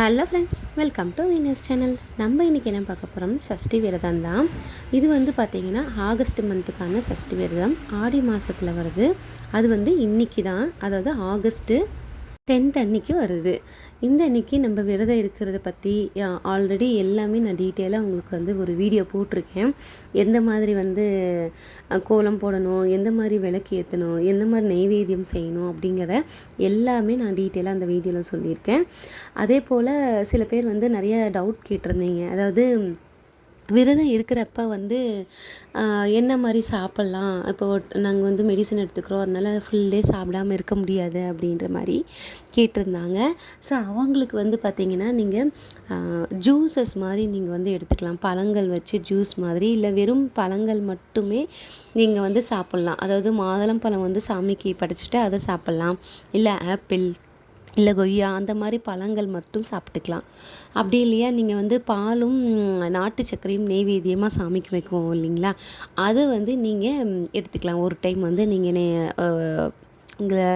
Hello friends welcome to Venus channel நம்ம இன்றைக்கி என்ன பார்க்க போகிறோம் சஷ்டி விரதம் தான். இது வந்து பார்த்திங்கன்னா ஆகஸ்ட் மந்த்துக்கான சஷ்டி விரதம். ஆடி மாதத்தில் வருது. அது வந்து இன்றைக்கி தான். அதாவது ஆகஸ்ட்டு டென்த் அன்னைக்கு வருது. இந்த அன்னைக்கு நம்ம விரதம் இருக்கிறத பற்றி ஆல்ரெடி எல்லாமே நான் டீட்டெயிலாக உங்களுக்கு வந்து ஒரு வீடியோ போட்டிருக்கேன். எந்த மாதிரி வந்து கோலம் போடணும் எந்த மாதிரி விளக்கு ஏற்றணும் எந்த மாதிரி நெய்வேத்தியம் செய்யணும் அப்படிங்கிற எல்லாமே நான் டீட்டெயிலாக அந்த வீடியோவில் சொல்லியிருக்கேன். அதே போல் சில பேர் வந்து நிறைய டவுட் கேட்டிருந்தீங்க. அதாவது விரதம் இருக்கிறப்ப வந்து என்ன மாதிரி சாப்பிட்லாம்? இப்போ நாங்கள் வந்து மெடிசன் எடுத்துக்கிறோம். அதனால் ஃபுல் டே சாப்பிடாம இருக்க முடியாது அப்படின்ற மாதிரி கேட்டிருந்தாங்க. ஸோ அவங்களுக்கு வந்து பார்த்திங்கன்னா நீங்கள் ஜூஸஸ் மாதிரி நீங்கள் வந்து எடுத்துக்கலாம். பழங்கள் வச்சு ஜூஸ் மாதிரி இல்லை வெறும் பழங்கள் மட்டுமே நீங்கள் வந்து சாப்பிட்லாம். அதாவது மாதுளம்பழம் வந்து சாமிக்கு படைச்சிட்டு அதை சாப்பிட்லாம். இல்லை ஆப்பிள் இல்லை கொய்யா அந்த மாதிரி பழங்கள் மட்டும் சாப்பிட்டுக்கலாம். அப்படி இல்லையா நீங்கள் வந்து பாலும் நாட்டு சர்க்கரையும் நெய்வேத்தியமாக சாமிக்கு வைக்குவோம் இல்லைங்களா? அது வந்து நீங்கள் எடுத்துக்கலாம். ஒரு டைம் வந்து நீங்கள் நே உங்களை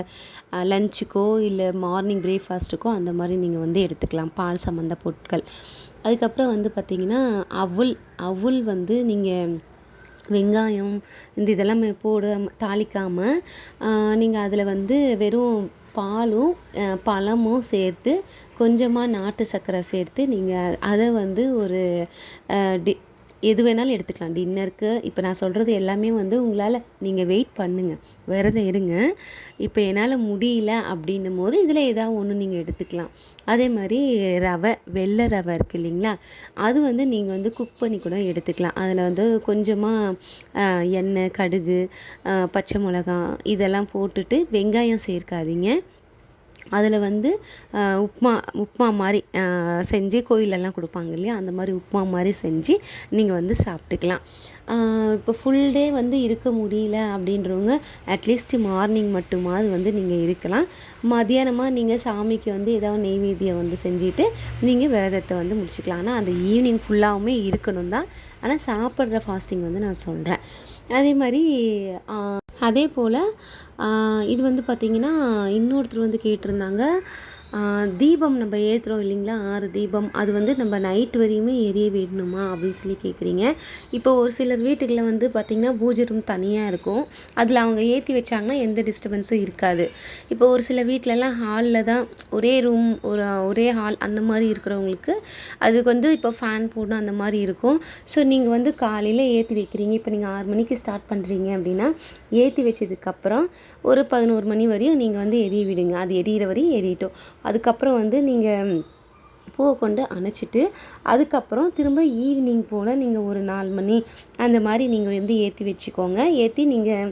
லஞ்சுக்கோ இல்லை மார்னிங் பிரேக்ஃபாஸ்ட்டுக்கோ அந்த மாதிரி நீங்கள் வந்து எடுத்துக்கலாம். பால் சம்மந்த பொருட்கள். அதுக்கப்புறம் வந்து பார்த்திங்கன்னா அவுல் அவுல் வந்து நீங்கள் வெங்காயம் இந்த இதெல்லாம் போட தாளிக்காமல் நீங்கள் அதில் வந்து வெறும் பாலும் பழமும் சேர்த்து கொஞ்சமாக நாட்டு சர்க்கரை சேர்த்து நீங்கள் அதை வந்து ஒரு டி எது வேணாலும் எடுத்துக்கலாம். டின்னருக்கு இப்போ நான் சொல்கிறது எல்லாமே வந்து உங்களால் நீங்கள் வெயிட் பண்ணுங்கள் விரதம் இருங்க. இப்போ என்னால் முடியல அப்படின்னும் போது இதில் ஏதாவது ஒன்று நீங்கள் எடுத்துக்கலாம். அதே மாதிரி ரவை வெள்ளை ரவை இருக்குது இல்லைங்களா? அது வந்து நீங்கள் வந்து குக் பண்ணி கூட எடுத்துக்கலாம். அதில் வந்து கொஞ்சமாக எண்ணெய் கடுகு பச்சை மிளகாய் இதெல்லாம் போட்டுட்டு வெங்காயம் சேர்க்காதீங்க. அதில் வந்து உப்மா உப்மா மாதிரி செஞ்சு கோயிலெல்லாம் கொடுப்பாங்க இல்லையா? அந்த மாதிரி உப்மா மாதிரி செஞ்சு நீங்கள் வந்து சாப்பிட்டுக்கலாம். இப்போ ஃபுல் டே வந்து இருக்க முடியல அப்படின்றவங்க அட்லீஸ்ட் மார்னிங் மட்டுமாவது வந்து நீங்கள் இருக்கலாம். மதியானமாக நீங்கள் சாமிக்கு வந்து ஏதாவது நெய்வேத்தியம் வந்து செஞ்சுட்டு நீங்கள் விரதத்தை வந்து முடிச்சுக்கலாம். ஆனால் அந்த ஈவினிங் ஃபுல்லாகவுமே இருக்கணும் தான் ஆனால் சாப்பிட்ற ஃபாஸ்டிங் வந்து நான் சொல்கிறேன் அதே மாதிரி அதே போல் இது வந்து பார்த்திங்கன்னா இன்னொருத்தர் வந்து கேட்டிருந்தாங்க. தீபம் நம்ம ஏற்றுறோம் இல்லைங்களா? ஆறு தீபம். அது வந்து நம்ம நைட் வரையுமே எரிய விடணுமா அப்படின்னு சொல்லி கேட்குறீங்க இப்போ ஒரு சிலர் வீட்டுகளில் வந்து பார்த்திங்கன்னா பூஜை ரூம் தனியாக இருக்கும். அதில் அவங்க ஏற்றி வச்சாங்கன்னா எந்த டிஸ்டர்பன்ஸும் இருக்காது. இப்போ ஒரு சில வீட்டிலலாம் ஹாலில் தான் ஒரே ரூம் ஒரு ஒரே ஹால் அந்த மாதிரி இருக்கிறவங்களுக்கு அதுக்கு வந்து இப்போ ஃபேன் போடணும் அந்த மாதிரி இருக்கும். ஸோ நீங்கள் வந்து காலையில் ஏற்றி வைக்கிறீங்க. இப்போ நீங்கள் ஆறு மணிக்கு ஸ்டார்ட் பண்ணுறீங்க அப்படின்னா ஏற்றி வச்சதுக்கப்புறம் ஒரு பதினோரு மணி வரையும் நீங்கள் வந்து எரிய விடுங்க. அது எரியிற வரையும் எரியட்டும். அதுக்கப்புறம் வந்து நீங்கள் பூவை கொண்டு அணைச்சிட்டு அதுக்கப்புறம் திரும்ப ஈவினிங் போல் நீங்கள் ஒரு நாலு மணி அந்த மாதிரி நீங்கள் வந்து ஏற்றி வச்சுக்கோங்க. ஏற்றி நீங்கள்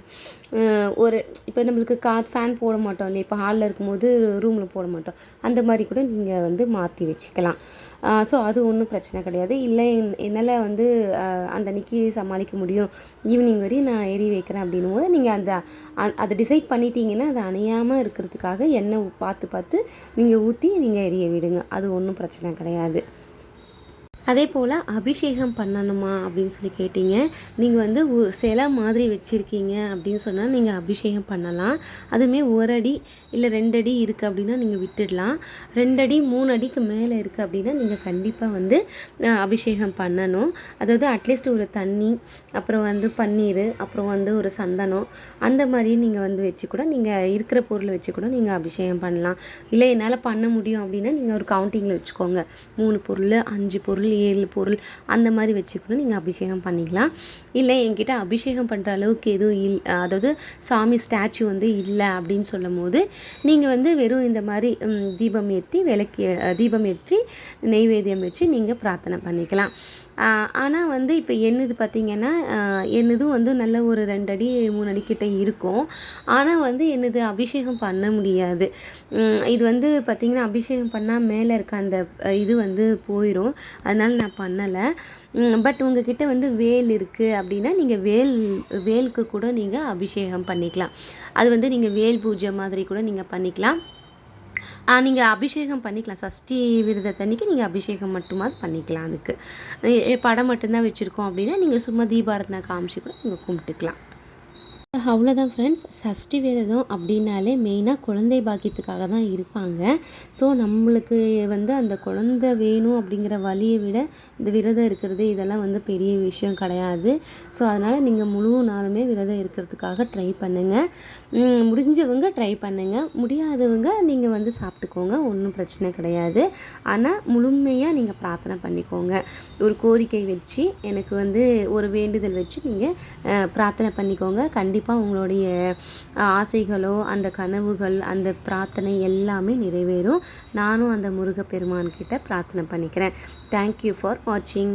ஒரு இப்போ நம்மளுக்கு காத் ஃபேன் போட மாட்டோம் இல்லையா? இப்போ ஹாலில் இருக்கும்போது ரூமில் போட மாட்டோம். அந்த மாதிரி கூட நீங்கள் வந்து மாற்றி வச்சுக்கலாம். ஸோ அது ஒன்றும் பிரச்சனை கிடையாது. இல்லை என்- என்னால் வந்து அந்த அன்னைக்கு சமாளிக்க முடியும். ஈவினிங் வரையும் நான் எரி வைக்கிறேன் அப்படின்னும் போது நீங்கள் அந்த அ- அதை டிசைட் பண்ணிட்டீங்கன்னா அது அணையாமல் இருக்கிறதுக்காக எண்ணெய் பார்த்து பார்த்து நீங்கள் ஊற்றி நீங்கள் எரிய விடுங்க. அது ஒன்றும் பிரச்சனை கிடையாது. அதே போல் அபிஷேகம் பண்ணணுமா அப்படின்னு சொல்லி கேட்டீங்க. நீங்கள் வந்து சிலை மாதிரி வச்சுருக்கீங்க அப்படின்னு சொன்னால் நீங்கள் அபிஷேகம் பண்ணலாம். அதுவுமே ஒரு அடி இல்லை ரெண்டு அடி இருக்குது அப்படின்னா நீங்கள் விட்டுடலாம். ரெண்டு அடி மூணு அடிக்கு மேலே இருக்குது அப்படின்னா நீங்கள் கண்டிப்பாக வந்து அபிஷேகம் பண்ணணும். அதாவது அட்லீஸ்ட் ஒரு தண்ணி அப்புறம் வந்து பன்னீர் அப்புறம் வந்து ஒரு சந்தனம் அந்த மாதிரி நீங்கள் வந்து வச்சு கூட நீங்கள் இருக்கிற பொருளை வச்சு கூட நீங்கள் அபிஷேகம் பண்ணலாம். இல்லை என்னால் பண்ண முடியும் அப்படின்னா நீங்கள் ஒரு கவுண்டிங்கில் வச்சுக்கோங்க. மூணு பொருள் அஞ்சு பொருள் ஏழு பொருள் அந்த மாதிரி வச்சு கூட நீங்கள் அபிஷேகம் பண்ணிக்கலாம். இல்லை என்கிட்ட அபிஷேகம் பண்ணுற அளவுக்கு எதுவும் இல் அதாவது சாமி ஸ்டாச்சு வந்து இல்லை அப்படின்னு சொல்லும் போது நீங்கள் வந்து வெறும் இந்த மாதிரி தீபம் ஏற்றி விளக்கு தீபம் ஏற்றி நெய்வேத்தியம் வச்சு நீங்கள் பிரார்த்தனை பண்ணிக்கலாம். ஆனால் வந்து இப்போ என்னது பார்த்தீங்கன்னா என்னதும் வந்து நல்ல ஒரு ரெண்டு அடி மூணு அடி கிட்ட இருக்கும். ஆனால் வந்து என்னது அபிஷேகம் பண்ண முடியாது. இது வந்து பார்த்திங்கன்னா அபிஷேகம் பண்ணால் மேலே இருக்க அந்த இது வந்து போயிடும் அதனால் நான் பண்ணலை. பட் உங்ககிட்ட வந்து வேல் இருக்குது அப்படின்னா நீங்கள் வேல் வேலுக்கு கூட நீங்கள் அபிஷேகம் பண்ணிக்கலாம். அது வந்து நீங்கள் வேல் பூஜை மாதிரி கூட நீங்கள் பண்ணிக்கலாம். நீங்கள் அபிஷேகம் பண்ணிக்கலாம். சஷ்டி விரதத்தன்னைக்கு நீங்கள் அபிஷேகம் மட்டுமாவது பண்ணிக்கலாம் அதுக்கு. படம் மட்டும்தான் வச்சுருக்கோம் அப்படின்னா நீங்கள் சும்மா தீபாரத்னா காமிச்சு கூட நீங்கள் கும்பிட்டுக்கலாம். அவ்வளோதான் ஃப்ரெண்ட்ஸ் சஷ்டி விரதம் அப்படின்னாலே மெயினாக குழந்தை பாக்கியத்துக்காக தான் இருப்பாங்க. ஸோ நம்மளுக்கு வந்து அந்த குழந்த வேணும் அப்படிங்கிற வழியை விட இந்த விரதம் இருக்கிறது இதெல்லாம் வந்து பெரிய விஷயம் கிடையாது. ஸோ அதனால் நீங்கள் முழு நாளுமே விரதம் இருக்கிறதுக்காக ட்ரை பண்ணுங்கள் முடிஞ்சவங்க ட்ரை பண்ணுங்கள் முடியாதவங்க நீங்கள் வந்து சாப்பிட்டுக்கோங்க. ஒன்றும் பிரச்சனை கிடையாது. ஆனால் முழுமையாக நீங்கள் பிரார்த்தனை பண்ணிக்கோங்க. ஒரு கோரிக்கை வச்சு எனக்கு வந்து ஒரு வேண்டுதல் வச்சு நீங்கள் பிரார்த்தனை பண்ணிக்கோங்க. கண்டிப்பாக கண்டிப்பாக உங்களுடைய ஆசைகளோ அந்த கனவுகள் அந்த பிரார்த்தனை எல்லாமே நிறைவேறும். நானும் அந்த முருகப்பெருமான்கிட்ட பிரார்த்தனை பண்ணிக்கிறேன். தேங்க்யூ ஃபார் வாட்சிங்